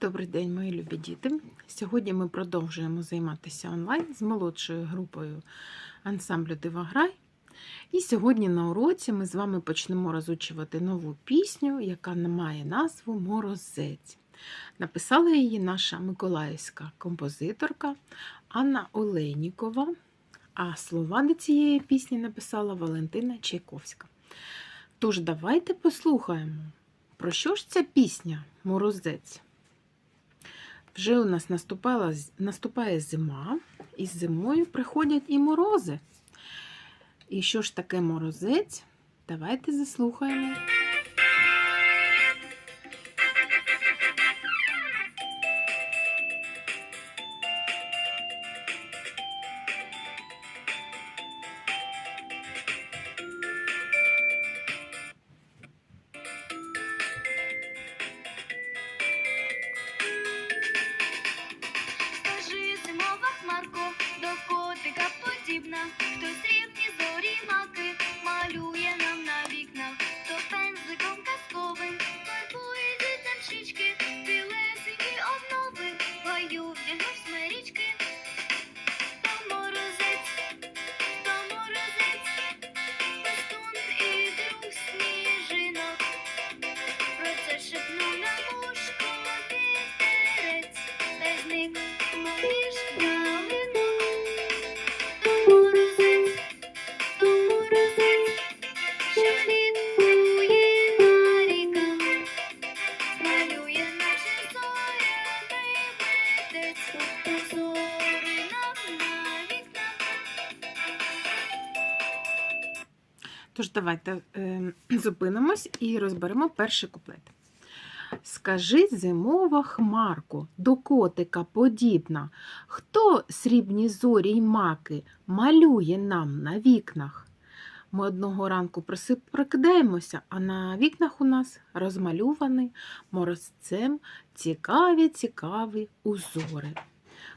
Добрий день, мої любі діти. Сьогодні ми продовжуємо займатися онлайн з молодшою групою ансамблю Диваграй. І сьогодні на уроці ми з вами почнемо розучувати нову пісню, яка має назву Морозець. Написала її наша миколаївська композиторка Анна Олейнікова, а слова до цієї пісні написала Валентина Чайковська. Тож давайте послухаємо, про що ж ця пісня Морозець. Вже у нас наступала, наступає зима, і з зимою приходять і морози. І що ж таке морозець? Давайте заслухаємо. Давайте е, зупинимось і розберемо перший куплет. Скажи, зимова хмарко, до котика подібна, хто срібні зорі й маки малює нам на вікнах? Ми одного ранку прокидаємося, а на вікнах у нас розмальований морозцем цікаві цікаві узори.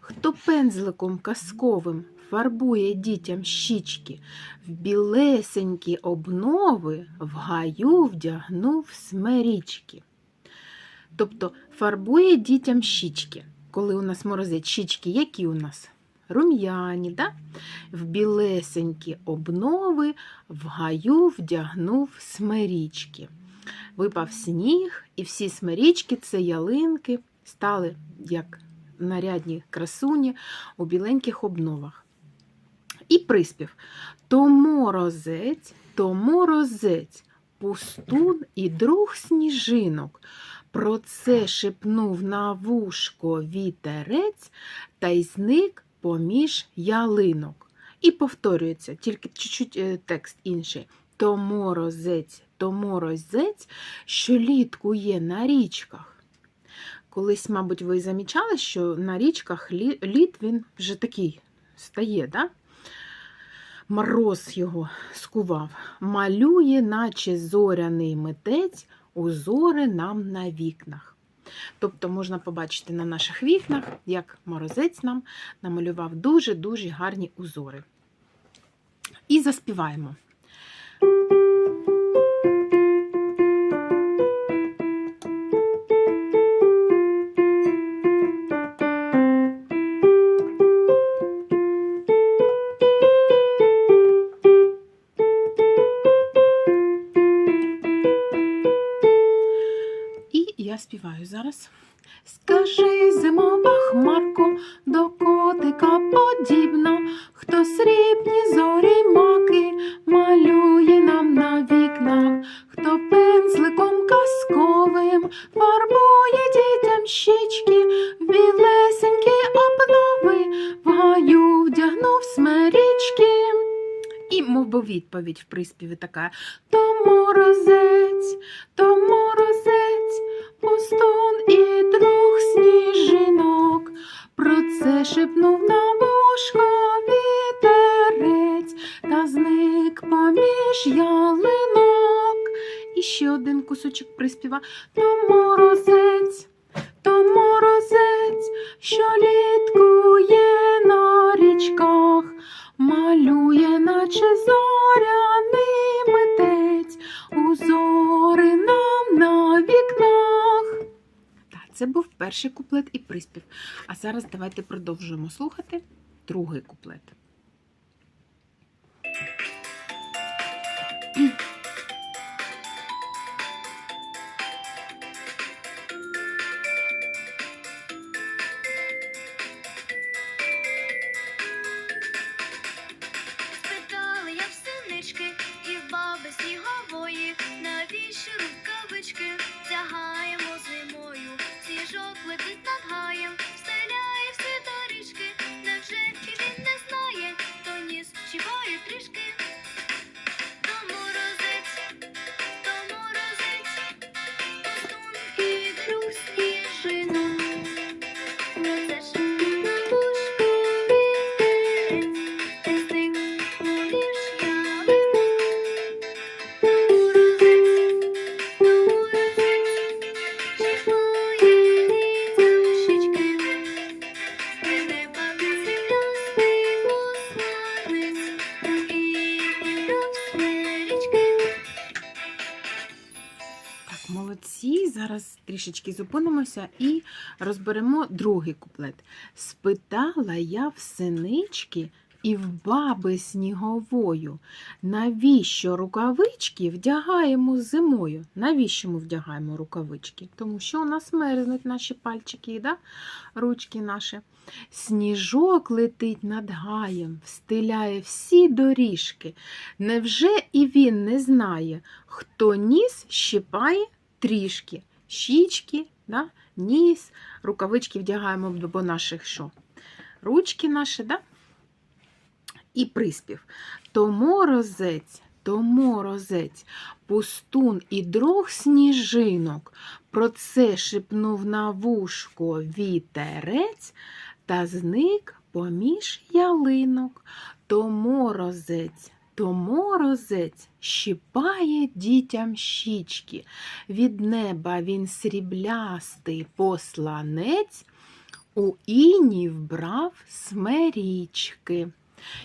Хто пензликом казковим фарбує дітям щічки, в білесенькі обнови в гаю вдягнув смерічки. Тобто фарбує дітям щічки. Коли у нас морозить щічки, які у нас? Рум'яні, да? в білесенькі обнови в гаю вдягнув смерічки. Випав сніг, і всі смерічки, це ялинки, стали як нарядні красуні у біленьких обновах. І приспів то морозець, то морозець, пустун і друг сніжинок. Про це шепнув на вушко вітерець та й зник поміж ялинок. І повторюється, тільки чуть-чуть е, текст інший. То морозець, то морозець, що літкує на річках. Колись, мабуть, ви замічали, що на річках лі- лід він вже такий стає, да? Мороз його скував, малює, наче зоряний митець, узори нам на вікнах. Тобто можна побачити на наших вікнах, як морозець нам намалював дуже-дуже гарні узори. І заспіваємо. Я співаю зараз. Скажи, зимова хмарко, до котика подібна, хто срібні зорі маки малює нам на вікнах, хто пензликом казковим фарбує дітям щічки, білесенькі обнови, в гаю вдягнув смерічки. І мов би відповідь в приспіві така: то морозець, то морозець, пустун і друг сніжинок. Про це шепнув на вушко вітерець та зник поміж ялинок. І ще один кусочок приспіва то морозець, то морозець, що літкує на річках, малює, наче зоряний це був перший куплет і приспів. А зараз давайте продовжуємо слухати другий куплет. Трішечки зупинимося і розберемо другий куплет. Спитала я в синички і в баби сніговою, навіщо рукавички вдягаємо зимою? Навіщо ми вдягаємо рукавички? Тому що у нас мерзнуть наші пальчики, да? ручки наші. Сніжок летить над гаєм, встиляє всі доріжки. Невже і він не знає, хто ніс щипає трішки? Щічки, да? ніс, рукавички вдягаємо до наших що? Ручки наші, да? І приспів. То морозець, то морозець, пустун і друг сніжинок. Про це шепнув на вушко вітерець та зник поміж ялинок. То морозець, то морозець щипає дітям щічки. Від неба він сріблястий посланець, у іні вбрав смерічки.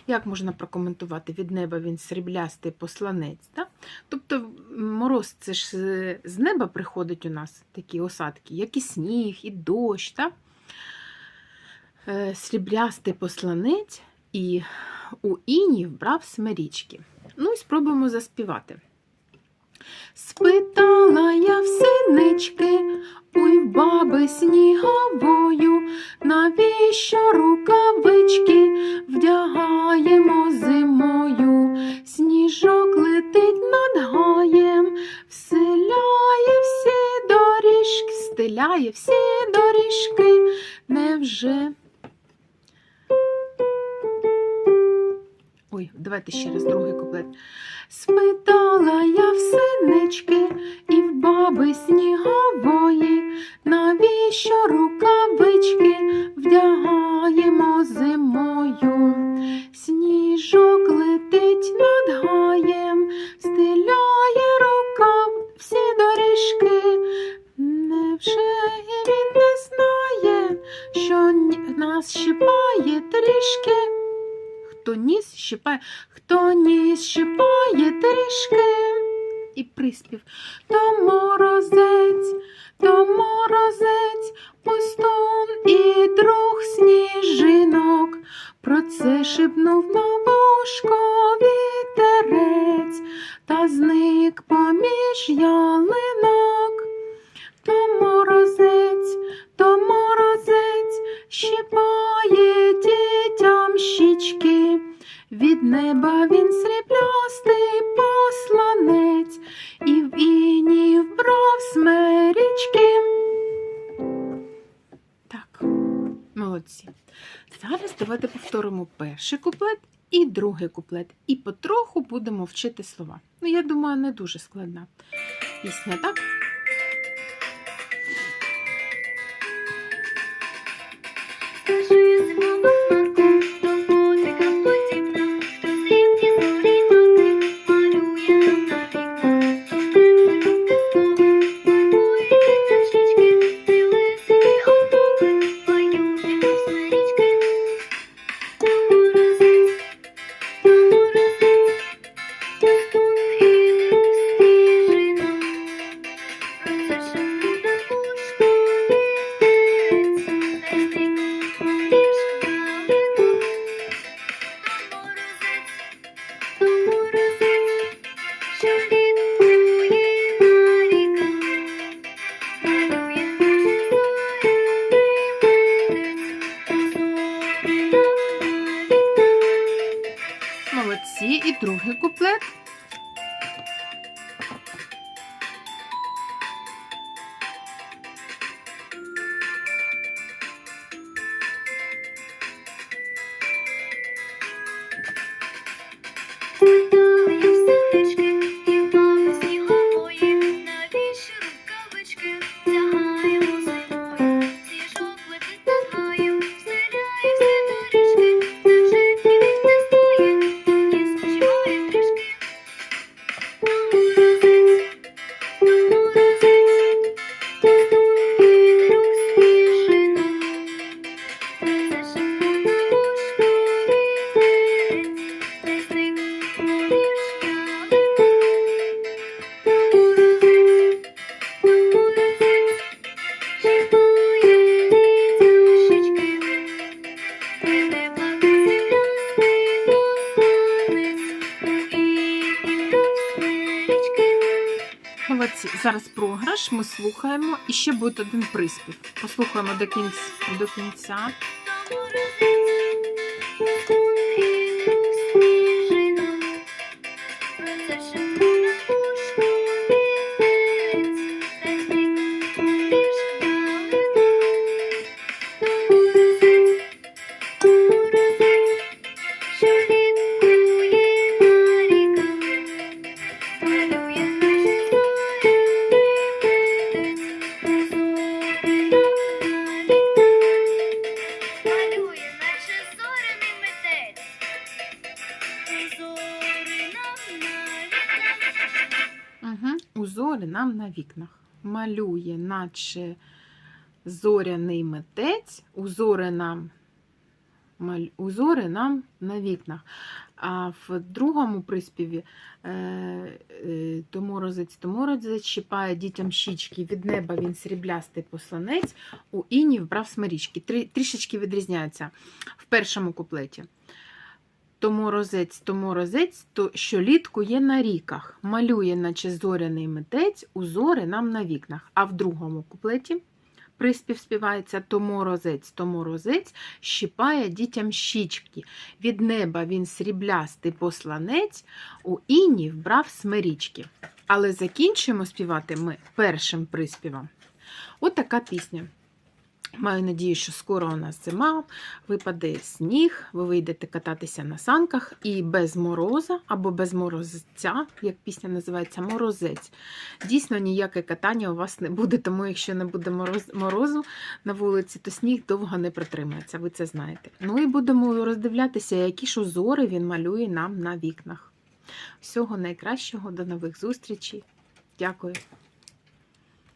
Як можна прокоментувати від неба він сріблястий посланець? Да? Тобто мороз це ж з- з неба приходить у нас такі осадки, як і сніг, і дощ. Да? Е, Сріблястий посланець і у іні вбрав смерічки. Ну і спробуємо заспівати. Спитала я в синички, в баби сніговою, навіщо рукавички вдягаємо зимою, сніжок летить над гаєм, вселяє всі доріжки, стеляє всі доріжки, невже. Ой, давайте ще раз другий куплет. Спитала я в синички і в баби снігової, навіщо рукавички вдягаємо зимою. Сніжок летить над гаєм, стиляє щипає, хто ніс щипає трішки. І приспів. То морозець, то морозець, пустун і друг сніжинок. Про це шепнув на вушко вітерець, та зник поміж ялинок. Неба він сріблястий посланець, і в іні вбрав смерічки. Так, молодці. Зараз давайте повторимо перший куплет і другий куплет. І потроху будемо вчити слова. Ну, я думаю, не дуже складна пісня, так? Зараз програш, ми слухаємо і ще буде один приспів. Послухаємо до кінця. До кінця. Малює, наче зоряний метець, узори нам, узори нам на вікнах. А в другому приспіві е, е, то морозець, то морозець щипає дітям щічки. Від неба він сріблястий посланець, у іні вбрав смирічки. Трішечки відрізняються в першому куплеті. То морозець, то морозець, то щолітку є на ріках, малює, наче зоряний митець, узори нам на вікнах. А в другому куплеті приспів співається то морозець, то морозець, щипає дітям щічки. Від неба він сріблястий посланець, у іні вбрав смирічки. Але закінчуємо співати ми першим приспівом. От пісня. Маю надію, що скоро у нас зима, випаде сніг, ви вийдете кататися на санках і без мороза або без морозця, як пісня називається, морозець. Дійсно, ніяке катання у вас не буде, тому якщо не буде мороз, морозу на вулиці, то сніг довго не протримається, ви це знаєте. Ну і будемо роздивлятися, які ж узори він малює нам на вікнах. Всього найкращого, до нових зустрічей. Дякую.